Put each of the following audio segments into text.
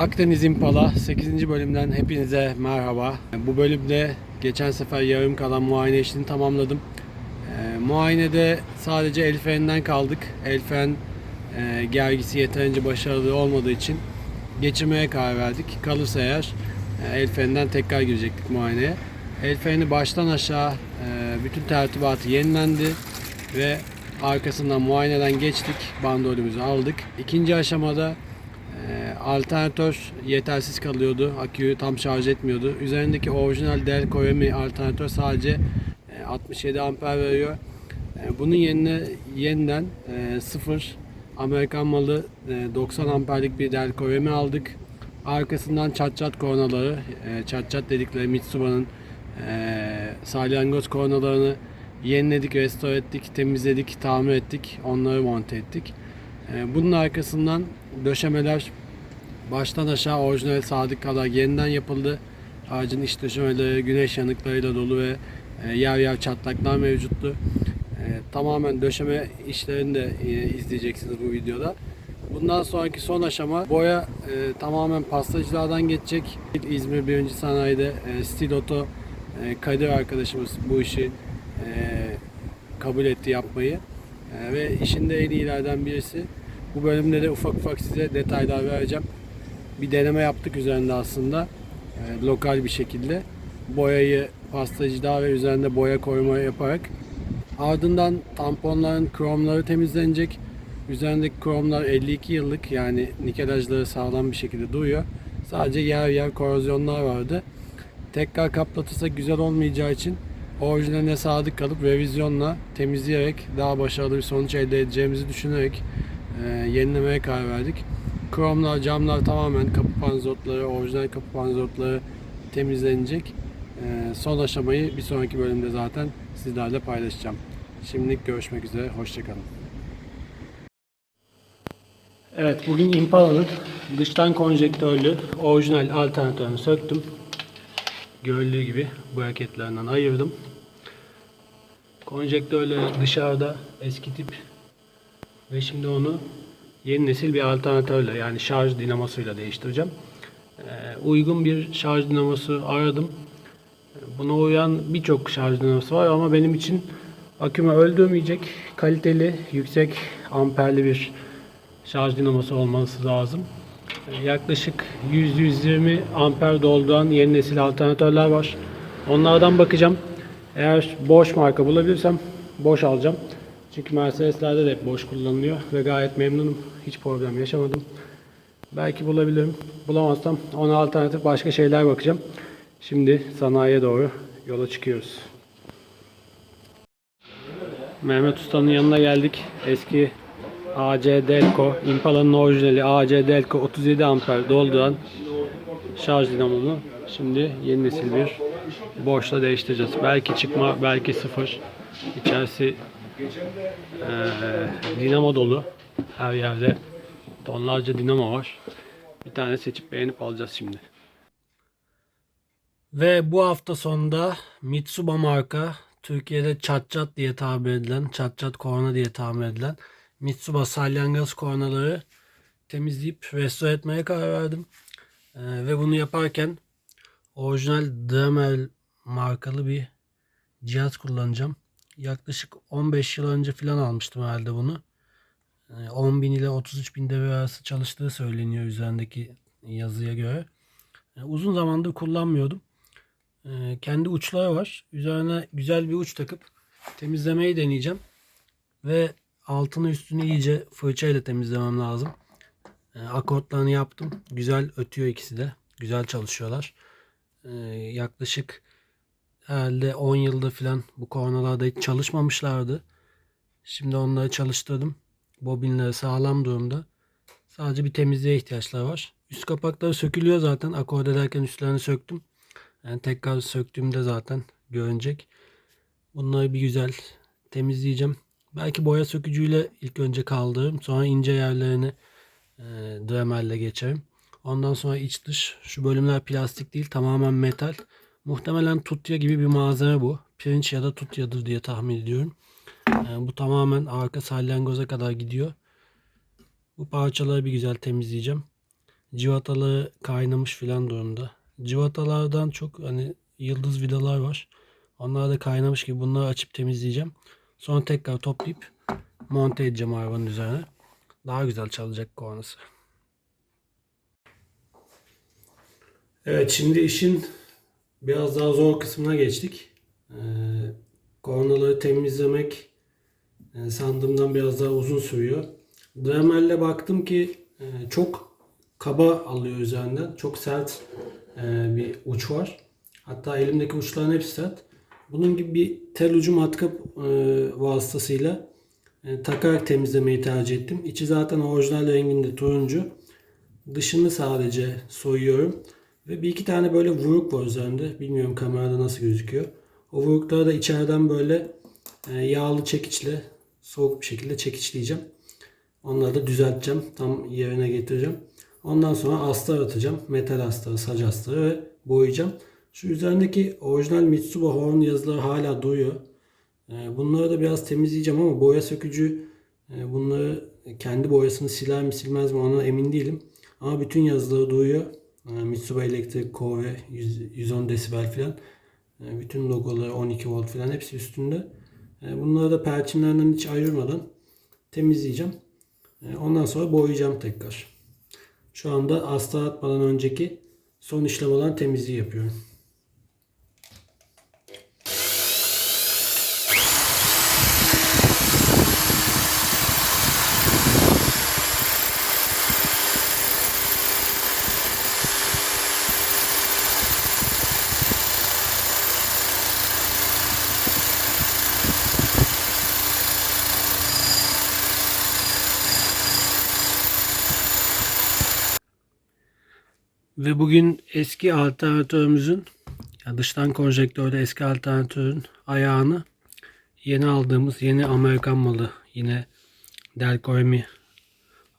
Akdeniz İmpala 8. bölümden hepinize merhaba. Bu bölümde geçen sefer yarım kalan muayene işini tamamladım. Ee, muayenede sadece el freninden kaldık. El fren e, gergisi yeterince başarılı olmadığı için geçirmeye karar verdik. Kalırsa eğer e, el freninden tekrar girecektik muayeneye. El freni baştan aşağı e, bütün tertibatı yenilendi ve arkasından muayeneden geçtik. Bandolümüzü aldık. İkinci aşamada e, alternatör yetersiz kalıyordu. Aküyü tam şarj etmiyordu. Üzerindeki orijinal Dell Koyami alternatör sadece e, 67 amper veriyor. E, bunun yerine yeniden e, sıfır Amerikan malı e, 90 amperlik bir Dell Koyami aldık. Arkasından çat çat kornaları, e, çat çat dedikleri Mitsuba'nın e, salyangoz kornalarını yeniledik, restore ettik, temizledik, tamir ettik, onları monte ettik. E, bunun arkasından döşemeler baştan aşağı orijinal sadık kadar yeniden yapıldı. Aracın iç döşemeleri güneş yanıklarıyla dolu ve e, yer yer çatlaklar mevcuttu. E, tamamen döşeme işlerini de e, izleyeceksiniz bu videoda. Bundan sonraki son aşama boya e, tamamen pastacılardan geçecek. İzmir 1. Sanayi'de e, Stil Auto e, Kadir arkadaşımız bu işi e, kabul etti yapmayı. E, ve işinde en iyilerden birisi. Bu bölümde de ufak ufak size detaylar vereceğim. Bir deneme yaptık üzerinde aslında. E, lokal bir şekilde. Boyayı pastacıda ve üzerinde boya koyma yaparak. Ardından tamponların kromları temizlenecek. Üzerindeki kromlar 52 yıllık yani nikelajları sağlam bir şekilde duruyor. Sadece yer yer korozyonlar vardı. Tekrar kaplatırsak güzel olmayacağı için orijinaline sadık kalıp revizyonla temizleyerek daha başarılı bir sonuç elde edeceğimizi düşünerek e, yenilemeye karar verdik. Kromlar, camlar tamamen kapı panzotları, orijinal kapı panzotları temizlenecek. E, son aşamayı bir sonraki bölümde zaten sizlerle paylaşacağım. Şimdilik görüşmek üzere, hoşçakalın. Evet, bugün Impala'nın dıştan konjektörlü orijinal alternatörünü söktüm. Gördüğü gibi braketlerinden ayırdım. Konjektörleri dışarıda eski tip ve şimdi onu yeni nesil bir alternatörle yani şarj dinamosuyla değiştireceğim. Ee, uygun bir şarj dinamosu aradım. Buna uyan birçok şarj dinamosu var ama benim için akümü öldürmeyecek kaliteli, yüksek amperli bir şarj dinamosu olması lazım. Ee, Yaklaşık 100-120 amper dolduran yeni nesil alternatörler var. Onlardan bakacağım. Eğer boş marka bulabilirsem boş alacağım. Çünkü Mercedes'lerde de boş kullanılıyor ve gayet memnunum. Hiç problem yaşamadım. Belki bulabilirim. Bulamazsam ona alternatif başka şeyler bakacağım. Şimdi sanayiye doğru yola çıkıyoruz. Mehmet Usta'nın yanına geldik. Eski AC Delco, Impala'nın orijinali AC Delco 37 amper dolduran şarj dinamonu şimdi yeni nesil bir boşla değiştireceğiz. Belki çıkma, belki sıfır. İçerisi eee, dinamo dolu. Her yerde tonlarca dinamo var. Bir tane seçip beğenip alacağız şimdi. Ve bu hafta sonunda Mitsuba marka Türkiye'de çat çat diye tabir edilen, çat çat korna diye tabir edilen Mitsuba salyangoz kornaları temizleyip restore etmeye karar verdim. Ee, ve bunu yaparken orijinal Dremel markalı bir cihaz kullanacağım. Yaklaşık 15 yıl önce falan almıştım herhalde bunu. Ee, 10.000 ile 33.000 devir arası çalıştığı söyleniyor üzerindeki yazıya göre. Ee, Uzun zamandır kullanmıyordum. Ee, Kendi uçları var. Üzerine güzel bir uç takıp temizlemeyi deneyeceğim. Ve altını üstünü iyice fırçayla temizlemem lazım. Akortlarını yaptım. Güzel ötüyor ikisi de. Güzel çalışıyorlar. Yaklaşık herhalde 10 yılda falan bu kornalarda hiç çalışmamışlardı. Şimdi onları çalıştırdım. Bobinleri sağlam durumda. Sadece bir temizliğe ihtiyaçları var. Üst kapakları sökülüyor zaten. Akord ederken üstlerini söktüm. Yani tekrar söktüğümde zaten görünecek. Bunları bir güzel temizleyeceğim. Belki boya sökücüyle ilk önce kaldırırım. Sonra ince yerlerini e, Dremel'le geçerim. Ondan sonra iç dış. Şu bölümler plastik değil tamamen metal. Muhtemelen tutya gibi bir malzeme bu. Pirinç ya da tutyadır diye tahmin ediyorum. E, bu tamamen arka salyangoza kadar gidiyor. Bu parçaları bir güzel temizleyeceğim. Civataları kaynamış filan durumda. Civatalardan çok hani yıldız vidalar var. Onlar da kaynamış gibi bunları açıp temizleyeceğim. Sonra tekrar toplayıp monte edeceğim arabanın üzerine. Daha güzel çalacak kornası. Evet şimdi işin biraz daha zor kısmına geçtik. Ee, kornaları temizlemek e, sandığımdan biraz daha uzun sürüyor. Dremel'le baktım ki e, çok kaba alıyor üzerinden. Çok sert e, bir uç var. Hatta elimdeki uçların hepsi sert. Bunun gibi bir tel ucu matkap vasıtasıyla e, takarak temizlemeyi tercih ettim. İçi zaten orijinal renginde turuncu. Dışını sadece soyuyorum. Ve bir iki tane böyle vuruk var üzerinde. Bilmiyorum kamerada nasıl gözüküyor. O vurukları da içeriden böyle e, yağlı çekiçle soğuk bir şekilde çekiçleyeceğim. Onları da düzelteceğim. Tam yerine getireceğim. Ondan sonra astar atacağım. Metal astarı, saç astarı ve boyayacağım. Şu üzerindeki orijinal Mitsuba Horn yazıları hala duruyor. E, Bunları da biraz temizleyeceğim ama boya sökücü e, bunları kendi boyasını siler mi silmez mi ona emin değilim. Ama bütün yazıları duyuyor. E, Mitsubishi Electric Core 100 110 desibel filan. E, Bütün logoları 12 volt filan hepsi üstünde. E, Bunları da perçinlerden hiç ayırmadan temizleyeceğim. Ondan sonra boyayacağım tekrar. Şu anda astar atmadan önceki son işlem olan temizliği yapıyorum. Ve bugün eski alternatörümüzün yani dıştan konjektörde eski alternatörün ayağını yeni aldığımız yeni Amerikan malı yine Delcoemi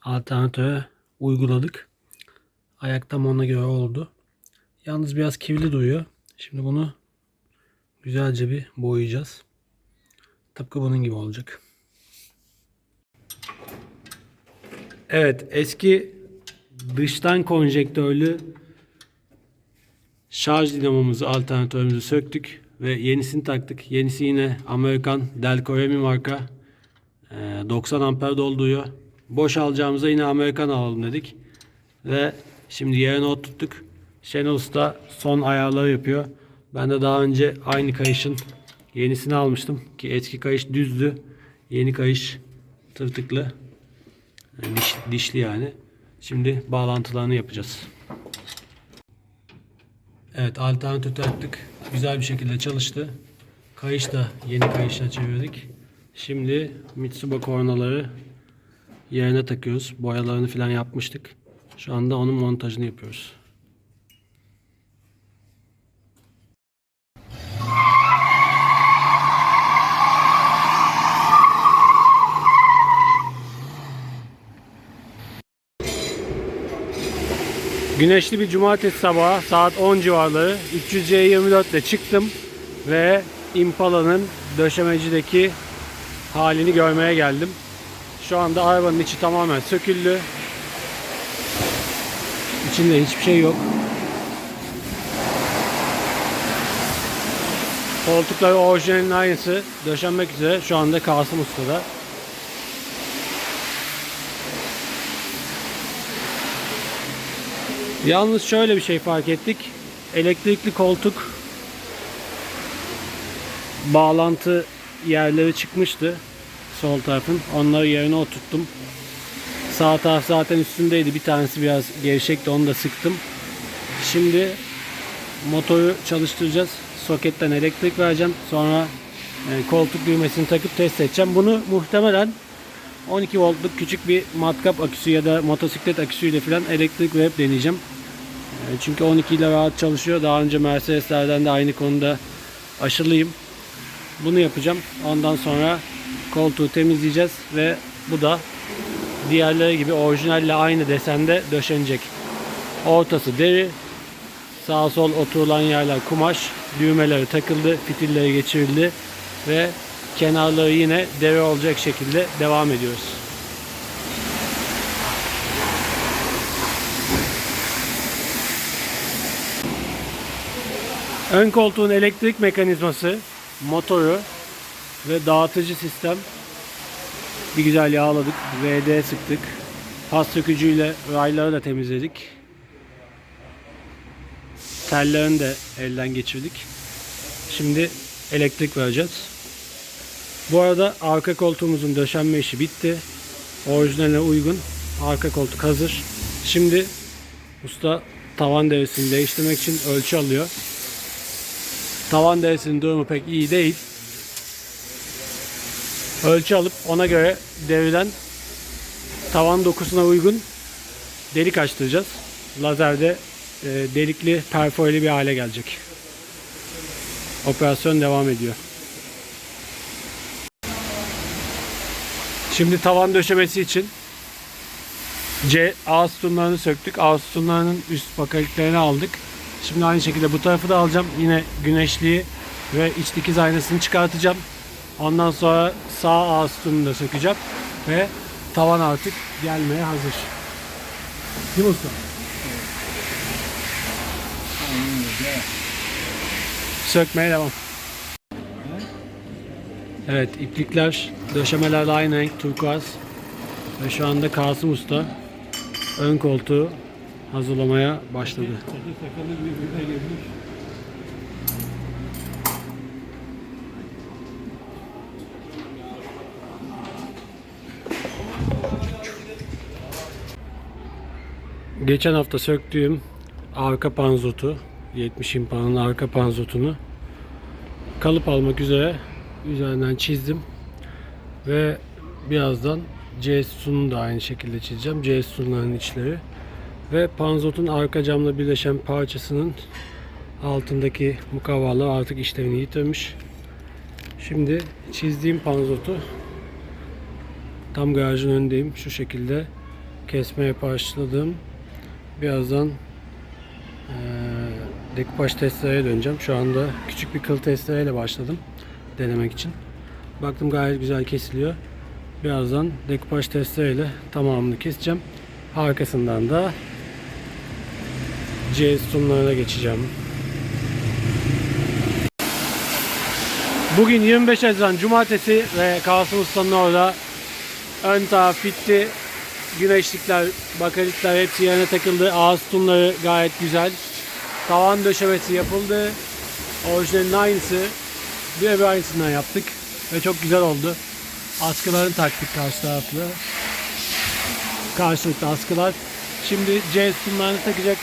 alternatöre uyguladık. Ayak tam ona göre oldu. Yalnız biraz kirli duruyor. Şimdi bunu güzelce bir boyayacağız. Tıpkı bunun gibi olacak. Evet eski dıştan konjektörlü şarj dinamomuzu, alternatörümüzü söktük ve yenisini taktık. Yenisi yine Amerikan Delcoremi marka. Ee, 90 amper dolduruyor. Boş alacağımıza yine Amerikan alalım dedik. Ve şimdi yerine oturttuk. Şenol Usta son ayarları yapıyor. Ben de daha önce aynı kayışın yenisini almıştım. Ki eski kayış düzdü. Yeni kayış tırtıklı. Yani diş- dişli yani. Şimdi bağlantılarını yapacağız. Evet alternatör taktık. Güzel bir şekilde çalıştı. Kayış da yeni kayışla çevirdik. Şimdi Mitsuba kornaları yerine takıyoruz. Boyalarını falan yapmıştık. Şu anda onun montajını yapıyoruz. Güneşli bir cumartesi sabahı saat 10 civarları 300C24 ile çıktım ve Impala'nın döşemecideki halini görmeye geldim. Şu anda arabanın içi tamamen söküldü. İçinde hiçbir şey yok. Koltukları orijinalinin aynısı döşenmek üzere şu anda Kasım Usta'da. Yalnız şöyle bir şey fark ettik. Elektrikli koltuk bağlantı yerleri çıkmıştı. Sol tarafın. Onları yerine oturttum. Sağ taraf zaten üstündeydi. Bir tanesi biraz gevşekti. Onu da sıktım. Şimdi motoru çalıştıracağız. Soketten elektrik vereceğim. Sonra e, koltuk düğmesini takıp test edeceğim. Bunu muhtemelen 12 voltluk küçük bir matkap aküsü ya da motosiklet aküsüyle falan elektrik verip deneyeceğim. E, Çünkü 12 ile rahat çalışıyor. Daha önce Mercedeslerden de aynı konuda aşılıyım. Bunu yapacağım. Ondan sonra koltuğu temizleyeceğiz ve bu da diğerleri gibi orijinalle aynı desende döşenecek. Ortası deri, sağ sol oturulan yerler kumaş, düğmeleri takıldı, fitilleri geçirildi ve kenarları yine deve olacak şekilde devam ediyoruz. Ön koltuğun elektrik mekanizması, motoru ve dağıtıcı sistem bir güzel yağladık. VD sıktık. Pas sökücüyle rayları da temizledik. Tellerini de elden geçirdik. Şimdi elektrik vereceğiz. Bu arada arka koltuğumuzun döşenme işi bitti. Orijinaline uygun. Arka koltuk hazır. Şimdi usta tavan devresini değiştirmek için ölçü alıyor. Tavan devresinin durumu pek iyi değil. Ölçü alıp ona göre devreden tavan dokusuna uygun delik açtıracağız. Lazerde e, delikli perforeli bir hale gelecek. Operasyon devam ediyor. Şimdi tavan döşemesi için C A sütunlarını söktük. A sütunlarının üst bakaliklerini aldık. Şimdi aynı şekilde bu tarafı da alacağım. Yine güneşliği ve iç dikiz aynasını çıkartacağım. Ondan sonra sağ A sütununu da sökeceğim. Ve tavan artık gelmeye hazır. Değil mi usta? Sökmeye devam. Evet iplikler, döşemeler de aynı renk turkuaz. Ve şu anda Kasım Usta ön koltuğu hazırlamaya başladı. Geçen hafta söktüğüm arka panzotu 70 impanın arka panzotunu kalıp almak üzere üzerinden çizdim ve birazdan C sütununu da aynı şekilde çizeceğim. C sütunlarının içleri ve panzotun arka camla birleşen parçasının altındaki mukavvalar artık işlevini yitirmiş. Şimdi çizdiğim panzotu tam garajın önündeyim. Şu şekilde kesmeye başladım. Birazdan eee dekupaj testereye döneceğim. Şu anda küçük bir kıl testereyle başladım denemek için. Baktım gayet güzel kesiliyor. Birazdan dekupaj testereyle tamamını keseceğim. Arkasından da C sütunlarına geçeceğim. Bugün 25 Haziran Cumartesi ve Kasım Usta'nın orada ön taraf bitti. Güneşlikler, bakalikler hepsi yerine takıldı. Ağız sütunları gayet güzel. Tavan döşemesi yapıldı. Orijinalinin aynısı. Birebir aynısından yaptık. Ve çok güzel oldu. Askılarını taktık karşı taraflı. Karşılıklı askılar. Şimdi C sütunlarını takacak.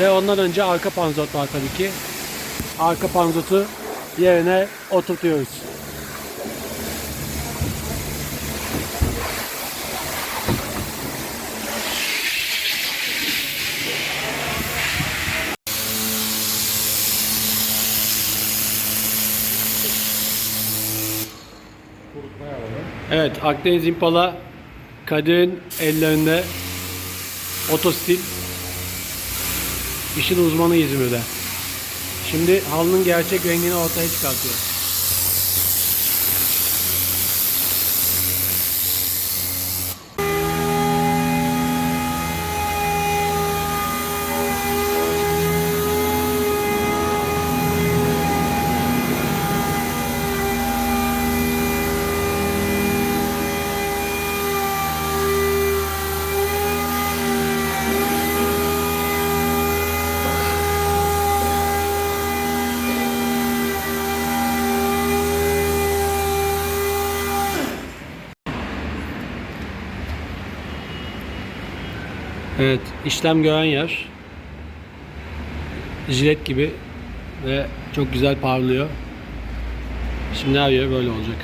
Ve ondan önce arka panzot var tabii ki. Arka panzotu yerine oturtuyoruz. Evet Akdeniz Impala Kadir'in ellerinde otostil işin uzmanı İzmir'de. Şimdi halının gerçek rengini ortaya çıkartıyor. Evet, işlem gören yer jilet gibi ve çok güzel parlıyor. Şimdi her yer böyle olacak.